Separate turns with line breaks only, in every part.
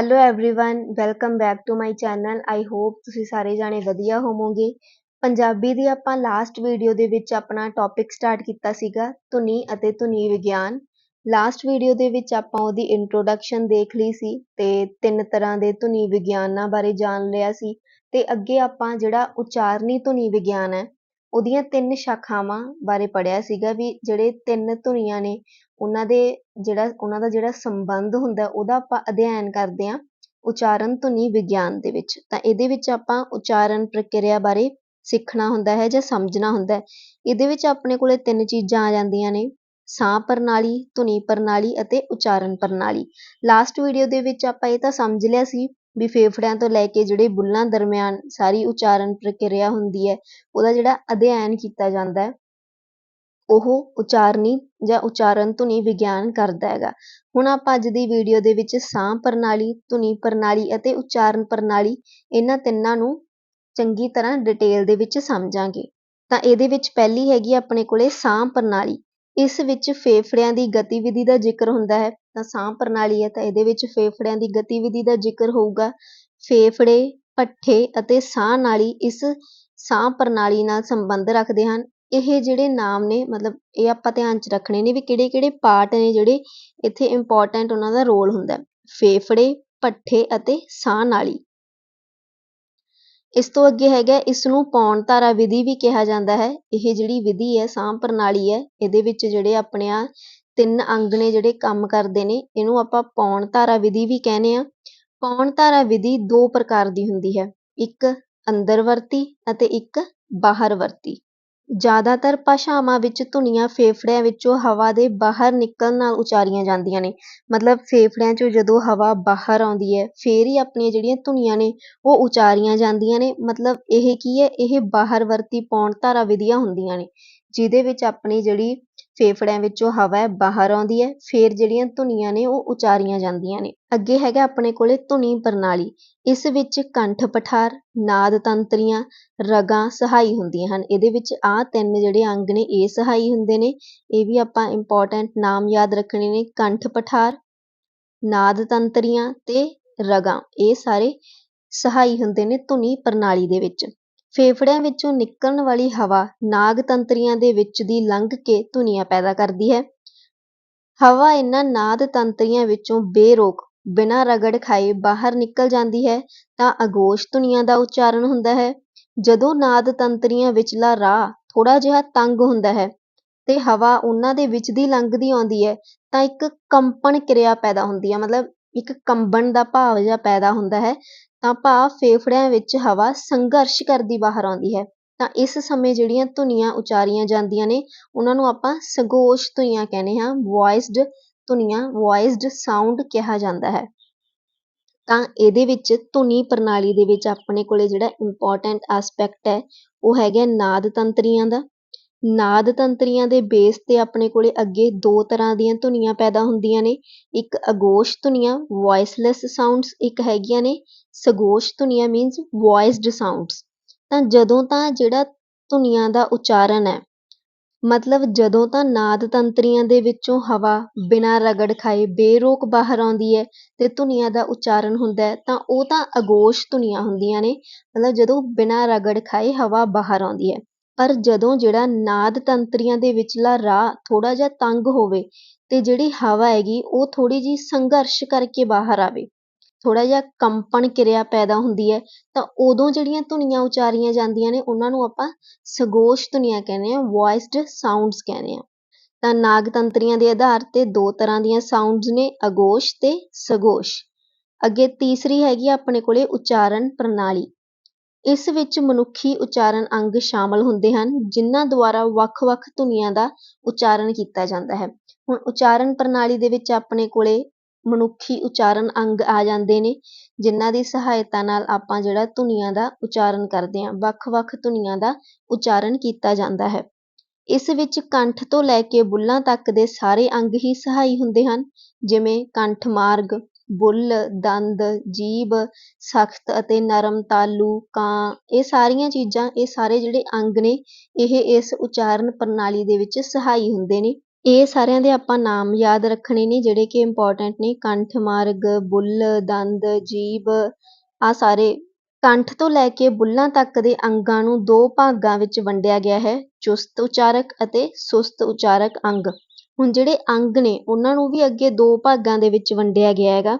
hello everyone welcome back to my channel I hope ਤੁਸੀਂ ਸਾਰੇ ਜਾਣੇ ਵਧੀਆ ਹੋਵੋਗੇ ਪੰਜਾਬੀ ਦੀ ਆਪਾਂ ਲਾਸਟ ਵੀਡੀਓ ਦੇ ਵਿੱਚ ਆਪਣਾ ਟੌਪਿਕ ਸਟਾਰਟ ਕੀਤਾ ਸੀਗਾ ਧੁਨੀ ਅਤੇ ਧੁਨੀ ਵਿਗਿਆਨ ਲਾਸਟ ਵੀਡੀਓ ਦੇ ਵਿੱਚ ਆਪਾਂ ਉਹਦੀ ਇੰਟਰੋਡਕਸ਼ਨ ਦੇਖ ਲਈ ਸੀ ਤੇ ਤਿੰਨ ਤਰ੍ਹਾਂ ਦੇ ਧੁਨੀ ਵਿਗਿਆਨਾਂ ਬਾਰੇ ਜਾਣ ਲਿਆ ਸੀ ਤੇ ਅੱਗੇ ਆਪਾਂ ਜਿਹੜਾ ਉਚਾਰਨੀ ਧੁਨੀ ਵਿਗਿਆਨ ਹੈ ਉਹਦੀਆਂ ਤਿੰਨ ਸ਼ਾਖਾਵਾਂ ਬਾਰੇ ਪੜ੍ਹਿਆ ਸੀਗਾ ਵੀ ਜਿਹੜੇ ਤਿੰਨ ਧੁਨੀਆਂ ਨੇ, ਉਹਨਾਂ ਦੇ ਜਿਹੜਾ, ਉਹਨਾਂ ਦਾ ਜਿਹੜਾ ਸੰਬੰਧ ਹੁੰਦਾ, ਉਹਦਾ ਆਪਾਂ ਅਧਿਐਨ ਕਰਦੇ ਹਾਂ ਉਚਾਰਨ ਧੁਨੀ ਵਿਗਿਆਨ ਦੇ ਵਿੱਚ। ਤਾਂ ਇਹਦੇ ਵਿੱਚ ਆਪਾਂ ਉਚਾਰਨ ਪ੍ਰਕਿਰਿਆ ਬਾਰੇ ਸਿੱਖਣਾ ਹੁੰਦਾ ਹੈ ਜਾਂ ਸਮਝਣਾ ਹੁੰਦਾ ਹੈ। ਇਹਦੇ ਵਿੱਚ ਆਪਣੇ ਕੋਲੇ ਤਿੰਨ ਚੀਜ਼ਾਂ ਆ ਜਾਂਦੀਆਂ ਨੇ, ਸਾਹ ਪ੍ਰਣਾਲੀ, ਧੁਨੀ ਪ੍ਰਣਾਲੀ ਅਤੇ ਉਚਾਰਨ ਪ੍ਰਣਾਲੀ। ਲਾਸਟ ਵੀਡੀਓ ਦੇ ਵਿੱਚ ਆਪਾਂ ਇਹ ਤਾਂ ਸਮਝ ਲਿਆ ਸੀ ਵੀ ਫੇਫੜਿਆਂ ਤੋਂ ਲੈ ਕੇ ਜਿਹੜੇ ਬੁੱਲਾਂ ਦਰਮਿਆਨ ਸਾਰੀ ਉਚਾਰਨ ਪ੍ਰਕਿਰਿਆ ਹੁੰਦੀ ਹੈ, ਉਹਦਾ ਜਿਹੜਾ ਅਧਿਐਨ ਕੀਤਾ ਜਾਂਦਾ ਹੈ, ਉਹ ਉਚਾਰਨੀ ਜਾਂ ਉਚਾਰਨ ਧੁਨੀ ਵਿਗਿਆਨ ਕਰਦਾ ਹੈਗਾ। ਹੁਣ ਆਪਾਂ ਅੱਜ ਦੀ ਵੀਡੀਓ ਦੇ ਵਿੱਚ ਸਾਹ ਪ੍ਰਣਾਲੀ, ਧੁਨੀ ਪ੍ਰਣਾਲੀ ਅਤੇ ਉਚਾਰਨ ਪ੍ਰਣਾਲੀ, ਇਹਨਾਂ ਤਿੰਨਾਂ ਨੂੰ ਚੰਗੀ ਤਰ੍ਹਾਂ ਡਿਟੇਲ ਦੇ ਵਿੱਚ ਸਮਝਾਂਗੇ। ਤਾਂ ਇਹਦੇ ਵਿੱਚ ਪਹਿਲੀ ਹੈਗੀ ਆਪਣੇ ਕੋਲੇ ਸਾਹ ਪ੍ਰਣਾਲੀ। ਇਸ ਵਿੱਚ ਫੇਫੜਿਆਂ ਦੀ ਗਤੀਵਿਧੀ ਦਾ ਜ਼ਿਕਰ ਹੁੰਦਾ ਹੈ। ਤਾਂ ਸਾਹ ਪ੍ਰਣਾਲੀ ਹੈ ਤਾਂ ਇਹਦੇ ਵਿੱਚ ਫੇਫੜਿਆਂ ਦੀ ਗਤੀਵਿਧੀ ਦਾ ਜ਼ਿਕਰ ਹੋਊਗਾ। ਫੇਫੜੇ, ਪੱਠੇ ਅਤੇ ਸਾਹ ਨਾਲੀ ਇਸ ਸਾਹ ਪ੍ਰਣਾਲੀ ਨਾਲ ਸੰਬੰਧ ਰੱਖਦੇ ਹਨ। ਇਹ ਜਿਹੜੇ ਨਾਮ ਨੇ, ਮਤਲਬ ਇਹ ਆਪਾਂ ਧਿਆਨ 'ਚ ਰੱਖਣੇ ਨੇ ਵੀ ਕਿਹੜੇ ਕਿਹੜੇ ਪਾਰਟ ਨੇ ਜਿਹੜੇ ਇੱਥੇ ਇੰਪੋਰਟੈਂਟ ਉਹਨਾਂ ਦਾ ਰੋਲ ਹੁੰਦਾ ਫੇਫੜੇ, ਪੱਠੇ ਅਤੇ ਸਾਹ ਨਾਲੀ। ਇਸ ਤੋਂ ਅੱਗੇ ਹੈਗਾ, ਇਸਨੂੰ ਪੌਣ ਧਾਰਾ ਵਿਧੀ ਵੀ ਕਿਹਾ ਜਾਂਦਾ ਹੈ। ਇਹ ਜਿਹੜੀ ਵਿਧੀ ਹੈ ਸਾਹ ਪ੍ਰਣਾਲੀ ਹੈ, ਇਹਦੇ ਵਿੱਚ ਜਿਹੜੇ ਆਪਣੇ ਆ ਤਿੰਨ ਅੰਗ ਨੇ ਜਿਹੜੇ ਕੰਮ ਕਰਦੇ ਨੇ, ਇਹਨੂੰ ਆਪਾਂ ਪੌਣ ਧਾਰਾ ਵਿਧੀ ਵੀ ਕਹਿੰਦੇ ਆ ਪੌਣ ਧਾਰਾ ਵਿਧੀ ਦੋ ਪ੍ਰਕਾਰ ਦੀ ਹੁੰਦੀ ਹੈ, ਇੱਕ ਅੰਦਰ ਵਰਤੀ ਅਤੇ ਇੱਕ ਬਾਹਰ ਵਰਤੀ ਜ਼ਿਆਦਾਤਰ ਭਾਸ਼ਾਵਾਂ ਵਿੱਚ ਧੁਨੀਆਂ ਫੇਫੜਿਆਂ ਵਿੱਚੋਂ ਹਵਾ ਦੇ ਬਾਹਰ ਨਿਕਲਣ ਨਾਲ ਉਚਾਰੀਆਂ ਜਾਂਦੀਆਂ ਨੇ। ਮਤਲਬ ਫੇਫੜਿਆਂ 'ਚੋਂ ਜਦੋਂ ਹਵਾ ਬਾਹਰ ਆਉਂਦੀ ਹੈ, ਫੇਰ ਹੀ ਆਪਣੀਆਂ ਜਿਹੜੀਆਂ ਧੁਨੀਆਂ ਨੇ, ਉਹ ਉਚਾਰੀਆਂ ਜਾਂਦੀਆਂ ਨੇ। ਮਤਲਬ ਇਹ ਕੀ ਹੈ? ਇਹ ਬਾਹਰ ਵਰਤੀ ਪੌਣ ਧਾਰਾ ਵਿਧੀਆਂ ਹੁੰਦੀਆਂ ਨੇ, ਜਿਹਦੇ ਵਿੱਚ ਆਪਣੀ ਜਿਹੜੀ ਫੇਫੜਿਆਂ ਵਿੱਚੋਂ ਹਵਾ ਹੈ, ਬਾਹਰ ਆਉਂਦੀ ਹੈ, ਫੇਰ ਜਿਹੜੀਆਂ ਧੁਨੀਆਂ ਨੇ ਉਹ ਉਚਾਰੀਆਂ ਜਾਂਦੀਆਂ ਨੇ। ਅੱਗੇ ਹੈਗਾ ਆਪਣੇ ਕੋਲ ਧੁਨੀ ਪ੍ਰਣਾਲੀ। ਇਸ ਵਿੱਚ ਕੰਠ ਪਠਾਰ, ਨਾਦ ਤੰਤਰੀਆਂ, ਰਗਾਂ ਸਹਾਈ ਹੁੰਦੀਆਂ ਹਨ। ਇਹਦੇ ਵਿੱਚ ਆਹ ਤਿੰਨ ਜਿਹੜੇ ਅੰਗ ਨੇ, ਇਹ ਸਹਾਈ ਹੁੰਦੇ ਨੇ। ਇਹ ਵੀ ਆਪਾਂ ਇੰਪੋਰਟੈਂਟ ਨਾਮ ਯਾਦ ਰੱਖਣੇ ਨੇ। ਕੰਠ ਪਠਾਰ, ਨਾਦ ਤੰਤਰੀਆਂ ਤੇ ਰਗਾਂ। ਇਹ ਸਾਰੇ ਸਹਾਈ ਹੁੰਦੇ ਨੇ ਧੁਨੀ ਪ੍ਰਣਾਲੀ ਦੇ ਵਿੱਚ। ਫੇਫੜਿਆਂ ਵਿੱਚੋਂ ਨਿਕਲਣ ਵਾਲੀ ਹਵਾ ਨਾਗ ਤੰਤਰੀਆਂ ਦੇ ਵਿੱਚ ਦੀ ਲੰਘ ਕੇ ਧੁਨੀਆਂ ਪੈਦਾ ਕਰਦੀ ਹੈ। ਹਵਾ ਇਹਨਾਂ ਨਾਦ ਤੰਤਰੀਆਂ ਵਿੱਚੋਂ ਬੇਰੋਕ, ਬਿਨਾਂ ਰਗੜ ਖਾਏ ਬਾਹਰ ਨਿਕਲ ਜਾਂਦੀ ਹੈ, ਤਾਂ ਅਗੋਸ਼ ਧੁਨੀਆਂ ਦਾ ਉਚਾਰਨ ਹੁੰਦਾ ਹੈ। ਜਦੋਂ ਨਾਦ ਤੰਤਰੀਆਂ ਵਿਚਲਾ ਰਾਹ ਥੋੜਾ ਜਿਹਾ ਤੰਗ ਹੁੰਦਾ ਹੈ ਤੇ ਹਵਾ ਉਹਨਾਂ ਦੇ ਵਿੱਚ ਦੀ ਲੰਘਦੀ ਆਉਂਦੀ ਹੈ, ਤਾਂ ਇੱਕ ਕੰਪਨ ਕਿਰਿਆ ਪੈਦਾ ਹੁੰਦੀ ਹੈ। ਮਤਲਬ ਇੱਕ ਕੰਬਣ ਦਾ ਭਾਵ ਜਿਹਾ ਪੈਦਾ ਹੁੰਦਾ ਹੈ ਤਾਂ ਭਾਵ ਫੇਫੜਿਆਂ ਵਿੱਚ ਹਵਾ ਸੰਘਰਸ਼ ਕਰਦੀ ਬਾਹਰ ਆਉਂਦੀ ਹੈ। ਤਾਂ ਇਸ ਸਮੇਂ ਜਿਹੜੀਆਂ ਧੁਨੀਆਂ ਉਚਾਰੀਆਂ ਜਾਂਦੀਆਂ ਨੇ, ਉਹਨਾਂ ਨੂੰ ਆਪਾਂ ਸਗੋਸ਼ ਧੁਨੀਆਂ ਕਹਿੰਦੇ ਹਾਂ ਵੌਇਸਡ ਧੁਨੀਆਂ ਵੌਇਸਡ ਸਾਊਂਡ ਕਿਹਾ ਜਾਂਦਾ ਹੈ। ਤਾਂ ਇਹਦੇ ਵਿੱਚ ਧੁਨੀ ਪ੍ਰਣਾਲੀ ਦੇ ਵਿੱਚ ਆਪਣੇ ਕੋਲ ਜਿਹੜਾ ਇੰਪੋਰਟੈਂਟ ਐਸਪੈਕਟ ਹੈ, ਉਹ ਹੈਗਾ ਨਾਦ ਤੰਤਰੀਆਂ ਦਾ। ਨਾਦ ਤੰਤਰੀਆਂ ਦੇ ਬੇਸ ਤੇ ਆਪਣੇ ਕੋਲ ਅੱਗੇ ਦੋ ਤਰ੍ਹਾਂ ਦੀਆਂ ਧੁਨੀਆਂ ਪੈਦਾ ਹੁੰਦੀਆਂ ਨੇ। ਇੱਕ ਅਗੋਸ਼ ਧੁਨੀਆਂ ਵੋਇਸਲੈਸ ਸਾਊਂਡਸ ਇੱਕ ਹੈਗੀਆਂ ਨੇ। ਸਗੋਸ਼ ਧੁਨੀਆਂ ਮੀਨਸ ਵੋਇਸਡ ਸਾਊਂਡਸ ਤਾਂ ਜਦੋਂ ਤਾਂ ਜਿਹੜਾ ਧੁਨੀਆਂ ਦਾ ਉਚਾਰਨ ਹੈ, ਮਤਲਬ ਜਦੋਂ ਤਾਂ ਨਾਦ ਤੰਤਰੀਆਂ ਦੇ ਵਿੱਚੋਂ ਹਵਾ ਬਿਨਾਂ ਰਗੜ ਖਾਏ ਬੇਰੋਕ ਬਾਹਰ ਆਉਂਦੀ ਹੈ ਤੇ ਧੁਨੀਆਂ ਦਾ ਉਚਾਰਨ ਹੁੰਦਾ ਹੈ, ਤਾਂ ਉਹ ਤਾਂ ਅਗੋਸ਼ ਧੁਨੀਆਂ ਹੁੰਦੀਆਂ ਨੇ। ਮਤਲਬ ਜਦੋਂ ਬਿਨਾਂ ਰਗੜ ਖਾਏ ਹਵਾ ਬਾਹਰ ਆਉਂਦੀ ਹੈ। ਪਰ ਜਦੋਂ ਜਿਹੜਾ ਨਾਦ ਤੰਤਰੀਆਂ ਦੇ ਵਿਚਲਾ ਰਾਹ ਥੋੜਾ ਜਿਹਾ ਤੰਗ ਹੋਵੇ ਤੇ ਜਿਹੜੀ ਹਵਾ ਹੈਗੀ, ਉਹ ਥੋੜ੍ਹੀ ਜਿਹੀ ਸੰਘਰਸ਼ ਕਰਕੇ ਬਾਹਰ ਆਵੇ ਥੋੜਾ ਜਿਹਾ ਕੰਪਨ ਕਿਰਿਆ ਪੈਦਾ ਹੁੰਦੀ ਹੈ, ਤਾਂ ਉਦੋਂ ਜਿਹੜੀਆਂ ਧੁਨੀਆਂ ਉਚਾਰੀਆਂ ਜਾਂਦੀਆਂ ਨੇ, ਉਹਨਾਂ ਨੂੰ ਆਪਾਂ ਸਗੋਸ਼ ਧੁਨੀਆਂ ਕਹਿੰਦੇ ਹਾਂ ਵੋਇਸਡ ਸਾਊਂਡਸ ਕਹਿੰਦੇ ਹਾਂ। ਤਾਂ ਨਾਗ ਤੰਤਰੀਆਂ ਦੇ ਆਧਾਰ ਤੇ ਦੋ ਤਰ੍ਹਾਂ ਦੀਆਂ ਸਾਊਂਡਸ ਨੇ, ਅਗੋਸ਼ ਤੇ ਸਗੋਸ਼। ਅੱਗੇ ਤੀਸਰੀ ਹੈਗੀ ਆਪਣੇ ਕੋਲੇ ਉਚਾਰਨ ਪ੍ਰਣਾਲੀ। ਇਸ ਵਿੱਚ ਮਨੁੱਖੀ ਉਚਾਰਨ ਅੰਗ ਸ਼ਾਮਲ ਹੁੰਦੇ ਹਨ, ਜਿਨ੍ਹਾਂ ਦੁਆਰਾ ਵੱਖ-ਵੱਖ ਧੁਨੀਆਂ ਦਾ ਉਚਾਰਨ ਕੀਤਾ ਜਾਂਦਾ ਹੈ। ਹੁਣ ਉਚਾਰਨ ਪ੍ਰਣਾਲੀ ਦੇ ਵਿੱਚ ਆਪਣੇ ਕੋਲੇ ਮਨੁੱਖੀ ਉਚਾਰਨ ਅੰਗ ਆ ਜਾਂਦੇ ਨੇ, ਜਿਨ੍ਹਾਂ ਦੀ ਸਹਾਇਤਾ ਨਾਲ ਆਪਾਂ ਜਿਹੜਾ ਧੁਨੀਆਂ ਦਾ ਉਚਾਰਨ ਕਰਦੇ ਹਾਂ, ਵੱਖ-ਵੱਖ ਧੁਨੀਆਂ ਦਾ ਉਚਾਰਨ ਕੀਤਾ ਜਾਂਦਾ ਹੈ। ਇਸ ਵਿੱਚ ਕੰਠ ਤੋਂ ਲੈ ਕੇ ਬੁੱਲਾਂ ਤੱਕ ਦੇ ਸਾਰੇ ਅੰਗ ਹੀ ਸਹਾਈ ਹੁੰਦੇ ਹਨ, ਜਿਵੇਂ ਕੰਠ ਮਾਰਗ ਬੁੱਲ, ਦੰਦ ਜੀਭ ਸਖਤ ਅਤੇ ਨਰਮ ਤਾਲੂ, ਕਾਂ, ਇਹ ਸਾਰੀਆਂ ਚੀਜ਼ਾਂ, ਇਹ ਸਾਰੇ ਜਿਹੜੇ ਅੰਗ ਨੇ, ਇਹ ਇਸ ਉਚਾਰਨ ਪ੍ਰਣਾਲੀ ਦੇ ਵਿੱਚ ਸਹਾਈ ਹੁੰਦੇ ਨੇ। ਇਹ ਸਾਰਿਆਂ ਦੇ ਆਪਾਂ ਨਾਮ ਯਾਦ ਰੱਖਣੇ ਨੇ, ਜਿਹੜੇ ਕਿ ਇੰਪੋਰਟੈਂਟ ਨੇ। ਕੰਠ ਮਾਰਗ, ਬੁੱਲ, ਦੰਦ ਜੀਭ ਆ ਸਾਰੇ ਕੰਠ ਤੋਂ ਲੈ ਕੇ ਬੁੱਲਾਂ ਤੱਕ ਦੇ ਅੰਗਾਂ ਨੂੰ ਦੋ ਭਾਗਾਂ ਵਿੱਚ ਵੰਡਿਆ ਗਿਆ ਹੈ, ਚੁਸਤ ਉਚਾਰਕ ਅਤੇ ਸੁਸਤ ਉਚਾਰਕ ਅੰਗ। ਹੁਣ ਜਿਹੜੇ ਅੰਗ ਨੇ, ਉਹਨਾਂ ਨੂੰ ਵੀ ਅੱਗੇ ਦੋ ਭਾਗਾਂ ਦੇ ਵਿੱਚ ਵੰਡਿਆ ਗਿਆ ਹੈਗਾ।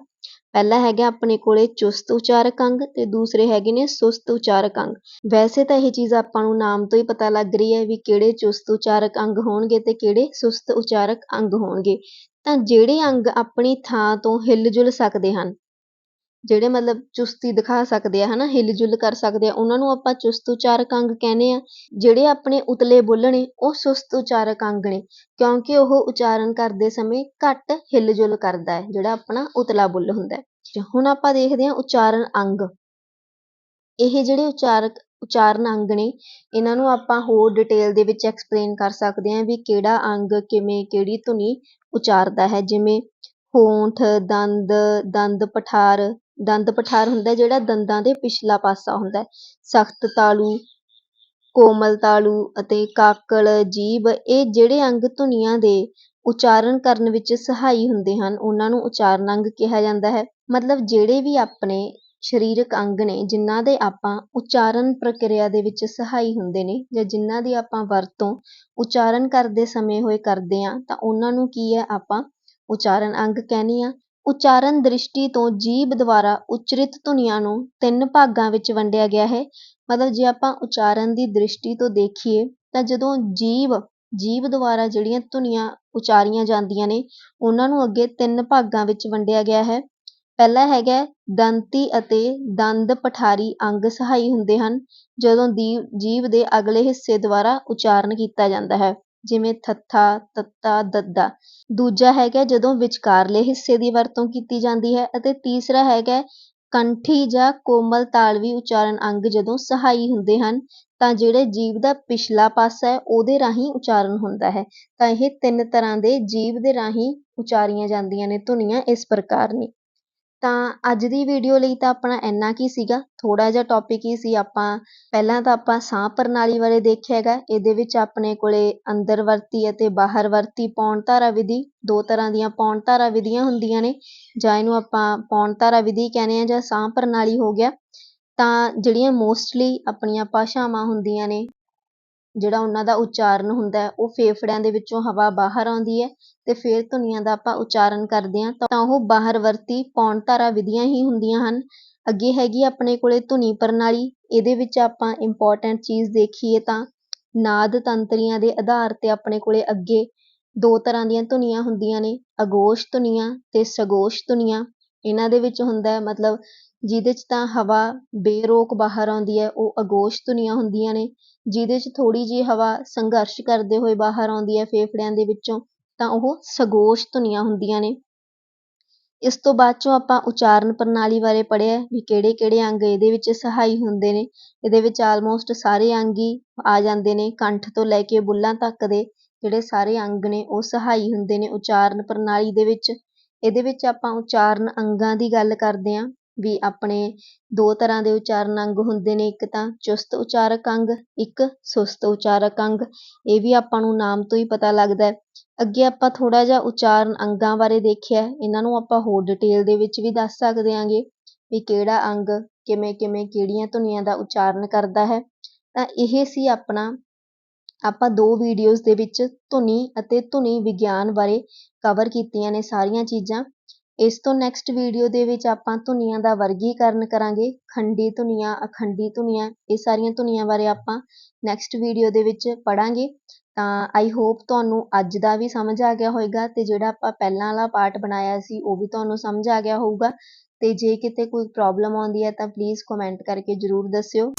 ਪਹਿਲਾ ਹੈਗਾ ਆਪਣੇ ਕੋਲੇ ਚੁਸਤ ਉਚਾਰਕ ਅੰਗ ਤੇ ਦੂਸਰੇ ਹੈਗੇ ਨੇ ਸੁਸਤ ਉਚਾਰਕ ਅੰਗ। ਵੈਸੇ ਤਾਂ ਇਹ ਚੀਜ਼ ਆਪਾਂ ਨੂੰ ਨਾਮ ਤੋਂ ਹੀ ਪਤਾ ਲੱਗ ਰਹੀ ਹੈ ਵੀ ਕਿਹੜੇ ਚੁਸਤ ਉਚਾਰਕ ਅੰਗ ਹੋਣਗੇ ਤੇ ਕਿਹੜੇ ਸੁਸਤ ਉਚਾਰਕ ਅੰਗ ਹੋਣਗੇ। ਤਾਂ ਜਿਹੜੇ ਅੰਗ ਆਪਣੀ ਥਾਂ ਤੋਂ ਹਿੱਲ ਜੁਲ ਸਕਦੇ ਹਨ ਜਿਹੜੇ ਮਤਲਬ ਚੁਸਤੀ ਦਿਖਾ ਸਕਦੇ ਆ, ਹਨਾ ਹਿਲ ਜੁਲ ਕਰ ਸਕਦੇ ਆ, ਉਹਨਾਂ ਨੂੰ ਆਪਾਂ ਚੁਸਤ ਉਚਾਰਕ ਅੰਗ ਕਹਿੰਦੇ ਆ। ਜਿਹੜੇ ਆਪਣੇ ਉਤਲੇ ਬੁੱਲ ਨੇ, ਉਹ ਸੁਸਤ ਉਚਾਰਕ ਅੰਗ ਨੇ, ਕਿਉਂਕਿ ਉਹ ਉਚਾਰਨ ਕਰਦੇ ਸਮੇਂ ਘੱਟ ਹਿਲ ਜੁਲ ਕਰਦਾ ਹੈ, ਜਿਹੜਾ ਆਪਣਾ ਉਤਲਾ ਬੁੱਲ ਹੁੰਦਾ ਹੈ। ਹੁਣ ਆਪਾਂ ਦੇਖਦੇ ਹਾਂ ਉਚਾਰਨ ਅੰਗ। ਇਹ ਜਿਹੜੇ ਉਚਾਰਕ, ਉਚਾਰਨ ਅੰਗ ਨੇ, ਇਹਨਾਂ ਨੂੰ ਆਪਾਂ ਹੋਰ ਡਿਟੇਲ ਦੇ ਵਿੱਚ ਐਕਸਪਲੇਨ ਕਰ ਸਕਦੇ ਹਾਂ ਵੀ ਕਿਹੜਾ ਅੰਗ ਕਿਵੇਂ, ਕਿਹੜੀ ਧੁਨੀ ਉਚਾਰਦਾ ਹੈ, ਜਿਵੇਂ ਹੋਂਠ, ਦੰਦ ਦੰਦ ਪਠਾਰ ਦੰਦ ਪਠਾਰ ਹੁੰਦਾ ਜਿਹੜਾ ਦੰਦਾਂ ਦੇ ਪਿਛਲਾ ਪਾਸਾ ਹੁੰਦਾ ਸਖਤ ਤਾਲੂ, ਕੋਮਲ ਤਾਲੂ ਅਤੇ ਕਾਕਲ ਜੀਭ, ਇਹ ਜਿਹੜੇ ਅੰਗ ਧੁਨੀਆਂ ਦੇ ਉਚਾਰਨ ਕਰਨ ਵਿੱਚ ਸਹਾਈ ਹੁੰਦੇ ਹਨ, ਉਹਨਾਂ ਨੂੰ ਉਚਾਰਨ ਅੰਗ ਕਿਹਾ ਜਾਂਦਾ ਹੈ। ਮਤਲਬ ਜਿਹੜੇ ਵੀ ਆਪਣੇ ਸਰੀਰਕ ਅੰਗ ਨੇ, ਜਿਨ੍ਹਾਂ ਦੇ ਆਪਾਂ ਉਚਾਰਨ ਪ੍ਰਕਿਰਿਆ ਦੇ ਵਿੱਚ ਸਹਾਈ ਹੁੰਦੇ ਨੇ ਜਾਂ ਜਿਨ੍ਹਾਂ ਦੀ ਆਪਾਂ ਵਰਤੋਂ ਉਚਾਰਨ ਕਰਦੇ ਸਮੇਂ ਹੋਏ ਕਰਦੇ ਹਾਂ, ਤਾਂ ਉਹਨਾਂ ਨੂੰ ਕੀ ਹੈ ਆਪਾਂ ਉਚਾਰਨ ਅੰਗ ਕਹਿੰਦੇ ਹਾਂ। ਉਚਾਰਨ ਦ੍ਰਿਸ਼ਟੀ ਤੋਂ ਜੀਭ ਦੁਆਰਾ ਉਚਰਿਤ ਧੁਨੀਆਂ ਨੂੰ ਤਿੰਨ ਭਾਗਾਂ ਵਿੱਚ ਵੰਡਿਆ ਗਿਆ ਹੈ। ਮਤਲਬ ਜੇ ਆਪਾਂ ਉਚਾਰਨ ਦੀ ਦ੍ਰਿਸ਼ਟੀ ਤੋਂ ਦੇਖੀਏ, ਤਾਂ ਜਦੋਂ ਜੀਭ ਜੀਭ ਦੁਆਰਾ ਜਿਹੜੀਆਂ ਧੁਨੀਆਂ ਉਚਾਰੀਆਂ ਜਾਂਦੀਆਂ ਨੇ, ਉਹਨਾਂ ਨੂੰ ਅੱਗੇ ਤਿੰਨ ਭਾਗਾਂ ਵਿੱਚ ਵੰਡਿਆ ਗਿਆ ਹੈ। ਪਹਿਲਾ ਹੈਗਾ ਦੰਤੀ ਅਤੇ ਦੰਦ ਪਠਾਰੀ ਅੰਗ ਸਹਾਈ ਹੁੰਦੇ ਹਨ, ਜਦੋਂ ਦੀ ਜੀਭ ਦੇ ਅਗਲੇ ਹਿੱਸੇ ਦੁਆਰਾ ਉਚਾਰਨ ਕੀਤਾ ਜਾਂਦਾ ਹੈ। ਜਿਵੇਂ ਥੱਥਾ, ਤੱਤਾ, ਦੱਦਾ। ਦੂਜਾ ਹੈਗਾ ਜਦੋਂ ਵਿਚਕਾਰਲੇ ਹਿੱਸੇ ਦੀ ਵਰਤੋਂ ਕੀਤੀ ਜਾਂਦੀ ਹੈ ਅਤੇ ਤੀਸਰਾ ਹੈਗਾ ਕੰਠੀ ਜਾਂ ਕੋਮਲ ਤਾਲਵੀ ਉਚਾਰਨ ਅੰਗ ਜਦੋਂ ਸਹਾਈ ਹੁੰਦੇ ਹਨ, ਤਾਂ ਜਿਹੜੇ ਜੀਭ ਦਾ ਪਿਛਲਾ ਪਾਸਾ ਹੈ, ਉਹਦੇ ਰਾਹੀਂ ਉਚਾਰਨ ਹੁੰਦਾ ਹੈ। ਤਾਂ ਇਹ ਤਿੰਨ ਤਰ੍ਹਾਂ ਦੇ ਜੀਭ ਦੇ ਰਾਹੀਂ ਉਚਾਰੀਆਂ ਜਾਂਦੀਆਂ ਨੇ, ਧੁਨੀਆਂ ਇਸ ਪ੍ਰਕਾਰ ਨੇ। ਤਾਂ ਅੱਜ ਦੀ ਵੀਡੀਓ ਲਈ ਤਾਂ ਆਪਣਾ ਇੰਨਾ ਕੀ ਸੀਗਾ? ਥੋੜਾ ਜਿਹਾ ਟੌਪਿਕ ਹੀ ਸੀ ਆਪਾਂ। ਪਹਿਲਾਂ ਤਾਂ ਆਪਾਂ ਸਾਹ ਪ੍ਰਣਾਲੀ ਬਾਰੇ ਦੇਖਿਆ ਹੈਗਾ। ਇਹਦੇ ਵਿੱਚ ਆਪਣੇ ਕੋਲੇ ਅੰਦਰ ਵਰਤੀ ਅਤੇ ਬਾਹਰ ਵਰਤੀ ਪੌਣ ਧਾਰਾ ਵਿਧੀ, ਦੋ ਤਰ੍ਹਾਂ ਦੀਆਂ ਪੌਣ ਧਾਰਾ ਵਿਧੀਆਂ ਹੁੰਦੀਆਂ ਨੇ। ਜਾਂ ਇਹਨੂੰ ਆਪਾਂ ਪੌਣ ਧਾਰਾ ਵਿਧੀ ਕਹਿੰਦੇ ਆ ਜਾਂ ਸਾਹ ਪ੍ਰਣਾਲੀ ਹੋ ਗਿਆ। ਤਾਂ ਜਿਹੜੀਆਂ ਮੋਸਟਲੀ ਆਪਣੀਆਂ ਭਾਸ਼ਾਵਾਂ ਹੁੰਦੀਆਂ ਨੇ ਜਿਹੜਾ ਉਹਨਾਂ ਦਾ ਉਚਾਰਨ ਹੁੰਦਾ ਉਹ ਫੇਫੜਿਆਂ ਦੇ ਵਿੱਚੋਂ ਹਵਾ ਬਾਹਰ ਆਉਂਦੀ ਹੈ ਤੇ ਫਿਰ ਧੁਨੀਆਂ ਦਾ ਆਪਾਂ ਉਚਾਰਨ ਕਰਦੇ ਹਾਂ, ਤਾਂ ਉਹ ਬਾਹਰ ਵਰਤੀ ਪੌਣ ਧਾਰਾ ਵਿਧੀਆਂ ਹੀ ਹੁੰਦੀਆਂ ਹਨ। ਅੱਗੇ ਹੈਗੀ ਆਪਣੇ ਕੋਲੇ ਧੁਨੀ ਪ੍ਰਣਾਲੀ, ਇਹਦੇ ਵਿੱਚ ਆਪਾਂ ਇੰਪੋਰਟੈਂਟ ਚੀਜ਼ ਦੇਖੀਏ ਤਾਂ ਨਾਦ ਤੰਤਰੀਆਂ ਦੇ ਆਧਾਰ ਤੇ ਆਪਣੇ ਕੋਲ ਅੱਗੇ ਦੋ ਤਰ੍ਹਾਂ ਦੀਆਂ ਧੁਨੀਆਂ ਹੁੰਦੀਆਂ ਨੇ, ਅਗੋਸ਼ ਧੁਨੀਆਂ ਤੇ ਸਗੋਸ਼ ਧੁਨੀਆਂ। ਇਹਨਾਂ ਦੇ ਵਿੱਚ ਹੁੰਦਾ ਮਤਲਬ ਜਿਹਦੇ 'ਚ ਤਾਂ ਹਵਾ ਬੇਰੋਕ ਬਾਹਰ ਆਉਂਦੀ ਹੈ, ਉਹ ਅਗੋਸ਼ ਧੁਨੀਆਂ ਹੁੰਦੀਆਂ ਨੇ। ਜਿਹਦੇ 'ਚ ਥੋੜ੍ਹੀ ਜਿਹੀ ਹਵਾ ਸੰਘਰਸ਼ ਕਰਦੇ ਹੋਏ ਬਾਹਰ ਆਉਂਦੀ ਹੈ ਫੇਫੜਿਆਂ ਦੇ ਵਿੱਚੋਂ, ਤਾਂ ਉਹ ਸਗੋਸ਼ ਧੁਨੀਆਂ ਹੁੰਦੀਆਂ ਨੇ। ਇਸ ਤੋਂ ਬਾਅਦ ਚੋਂ ਆਪਾਂ ਉਚਾਰਨ ਪ੍ਰਣਾਲੀ ਬਾਰੇ ਪੜ੍ਹਿਆ ਵੀ ਕਿਹੜੇ ਕਿਹੜੇ ਅੰਗ ਇਹਦੇ ਵਿੱਚ ਸਹਾਈ ਹੁੰਦੇ ਨੇ। ਇਹਦੇ ਵਿੱਚ ਆਲਮੋਸਟ ਸਾਰੇ ਅੰਗ ਹੀ ਆ ਜਾਂਦੇ ਨੇ, ਕੰਠ ਤੋਂ ਲੈ ਕੇ ਬੁੱਲਾਂ ਤੱਕ ਦੇ ਜਿਹੜੇ ਸਾਰੇ ਅੰਗ ਨੇ, ਉਹ ਸਹਾਈ ਹੁੰਦੇ ਨੇ ਉਚਾਰਨ ਪ੍ਰਣਾਲੀ ਦੇ ਵਿੱਚ। ਇਹਦੇ ਵਿੱਚ ਆਪਾਂ ਉਚਾਰਨ ਅੰਗਾਂ ਦੀ ਗੱਲ ਕਰਦੇ ਹਾਂ। ਵੀ ਆਪਣੇ ਦੋ ਤਰ੍ਹਾਂ ਦੇ ਉਚਾਰਨ ਅੰਗ ਹੁੰਦੇ ਨੇ, ਇੱਕ ਤਾਂ ਚੁਸਤ ਉਚਾਰਕ ਅੰਗ, ਇੱਕ ਸੁਸਤ ਉਚਾਰਕ ਅੰਗ। ਇਹ ਵੀ ਆਪਾਂ ਨੂੰ ਨਾਮ ਤੋਂ ਹੀ ਪਤਾ ਲੱਗਦਾ ਅੱਗੇ ਆਪਾਂ ਥੋੜਾ ਜਿਹਾ ਉਚਾਰਨ ਅੰਗਾਂ ਬਾਰੇ ਦੇਖਿਆ, ਇਹਨਾਂ ਨੂੰ ਆਪਾਂ ਹੋਰ ਡਿਟੇਲ ਦੇ ਵਿੱਚ ਵੀ ਦੱਸ ਸਕਦੇ ਆਂਗੇ ਵੀ ਕਿਹੜਾ ਅੰਗ ਕਿਵੇਂ ਕਿਵੇਂ, ਕਿਹੜੀਆਂ ਧੁਨੀਆਂ ਦਾ ਉਚਾਰਨ ਕਰਦਾ ਹੈ। ਤਾਂ ਇਹ ਸੀ ਆਪਣਾ, ਆਪਾਂ ਦੋ ਵੀਡੀਓਜ਼ ਦੇ ਵਿੱਚ ਧੁਨੀ ਅਤੇ ਧੁਨੀ ਵਿਗਿਆਨ ਬਾਰੇ ਕਵਰ ਕੀਤੀਆਂ ਨੇ ਸਾਰੀਆਂ ਚੀਜ਼ਾਂ। ਇਸ ਤੋਂ ਨੈਕਸਟ ਵੀਡੀਓ ਦੇ ਵਿੱਚ ਆਪਾਂ ਧੁਨੀਆਂ ਦਾ ਵਰਗੀਕਰਨ ਕਰਾਂਗੇ। ਖੰਡੀ ਧੁਨੀਆਂ, ਅਖੰਡੀ ਧੁਨੀਆਂ, ਇਹ ਸਾਰੀਆਂ ਧੁਨੀਆਂ ਬਾਰੇ ਆਪਾਂ ਨੈਕਸਟ ਵੀਡੀਓ ਦੇ ਵਿੱਚ ਪੜਾਂਗੇ ਤਾਂ ਆਈ ਹੋਪ ਤੁਹਾਨੂੰ ਅੱਜ ਦਾ ਵੀ ਸਮਝ ਆ ਗਿਆ ਹੋਵੇਗਾ ਤੇ ਜਿਹੜਾ ਆਪਾਂ ਪਹਿਲਾਂ ਵਾਲਾ ਪਾਰਟ ਬਣਾਇਆ ਸੀ, ਉਹ ਵੀ ਤੁਹਾਨੂੰ ਸਮਝ ਆ ਗਿਆ ਹੋਊਗਾ। ਤੇ ਜੇ ਕਿਤੇ ਕੋਈ ਪ੍ਰੋਬਲਮ ਆਉਂਦੀ ਹੈ ਤਾਂ ਪਲੀਜ਼ ਕਮੈਂਟ ਕਰਕੇ ਜ਼ਰੂਰ ਦੱਸਿਓ।